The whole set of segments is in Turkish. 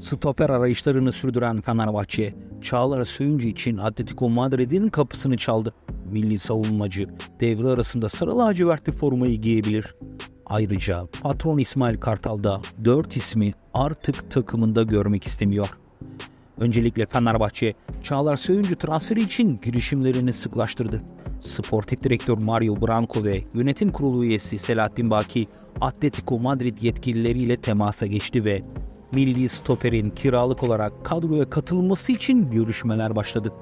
Stoper arayışlarını sürdüren Fenerbahçe, Çağlar Söyüncü için Atletico Madrid'in kapısını çaldı. Milli savunmacı devre arasında sarı lacivertli formayı giyebilir. Ayrıca patron İsmail Kartal da 4 ismi artık takımında görmek istemiyor. Öncelikle Fenerbahçe, Çağlar Söyüncü transferi için girişimlerini sıklaştırdı. Sportif direktör Mario Branco ve yönetim kurulu üyesi Selahattin Baki, Atletico Madrid yetkilileriyle temasa geçti ve milli stoperin kiralık olarak kadroya katılması için görüşmeler başladı.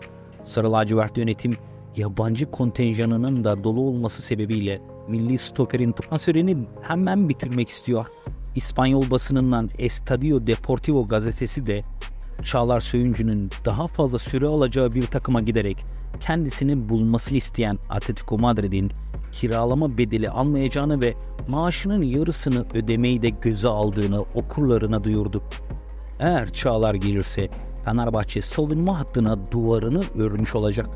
Sarı lacivert yönetim, yabancı kontenjanının da dolu olması sebebiyle milli stoperin transferini hemen bitirmek istiyor. İspanyol basınından Estadio Deportivo gazetesi de Çağlar Söyüncü'nün daha fazla süre alacağı bir takıma giderek kendisini bulmasını isteyen Atletico Madrid'in kiralama bedeli almayacağını ve maaşının yarısını ödemeyi de göze aldığını okurlarına duyurdu. Eğer Çağlar gelirse Fenerbahçe savunma hattına duvarını örmüş olacak.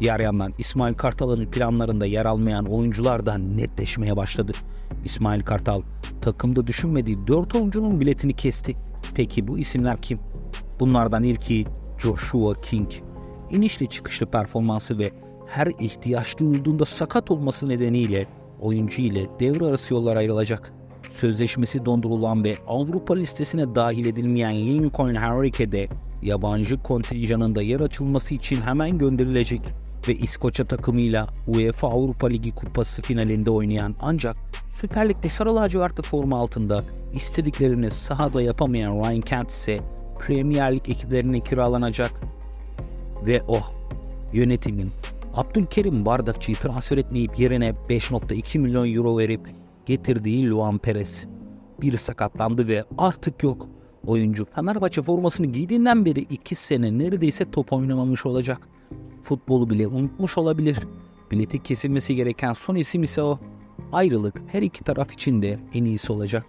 Diğer yandan İsmail Kartal'ın planlarında yer almayan oyuncular da netleşmeye başladı. İsmail Kartal takımda düşünmediği 4 oyuncunun biletini kesti. Peki bu isimler kim? Bunlardan ilki Joshua King. İnişli çıkışlı performansı ve her ihtiyaç duyulduğunda sakat olması nedeniyle oyuncu ile devre arası yollar ayrılacak. Sözleşmesi dondurulan ve Avrupa listesine dahil edilmeyen Lincoln Henrique yabancı kontenjanında yer açılması için hemen gönderilecek ve İskoçya takımıyla UEFA Avrupa Ligi Kupası finalinde oynayan ancak Süper Lig'de sarı lacivertli forma altında istediklerini sahada yapamayan Ryan Kent ise Premier Lig ekiplerine kiralanacak ve oh yönetimin Abdülkerim Bardakçı'yı transfer etmeyip yerine 5.2 milyon euro verip getirdiği Luan Perez. Biri sakatlandı ve artık yok. Oyuncu Fenerbahçe formasını giydiğinden beri 2 sene neredeyse top oynamamış olacak. Futbolu bile unutmuş olabilir. Bileti kesilmesi gereken son isim ise o. Ayrılık her iki taraf için de en iyisi olacak.